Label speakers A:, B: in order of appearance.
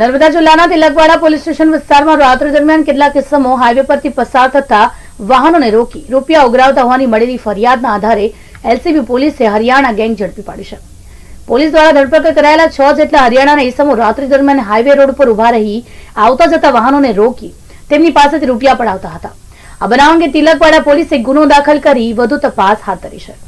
A: નર્મદા જિલ્લાના Tilakwada police station વિસ્તારમાં રાત્રિ દરમિયાન કેટલાક કિસ્સામો હાઈવે પરથી પસાર થતા વાહનોને રોકી, રૂપિયા ઉઘરાવતા હોવાની મળેલી ફરિયાદના આધારે એલસીબી પોલીસે હરિયાણા ગેંગ ઝડપી પાડી છે. પોલીસ દ્વારા ધરપકડ કરાયેલા છ જેટલા હરિયાણાના ઇસમો રાત્રિ દરમિયાન હાઈવે રોડ પર ઊભા રહી, આવતા જતા વાહનોને રોકી, તેમની પાસેથી રૂપિયા પડાવતા હતા. આ બનાવ અંગે તિલકવાડા પોલીસે ગુનો દાખલ કરી વધુ તપાસ હાથ ધરી છે.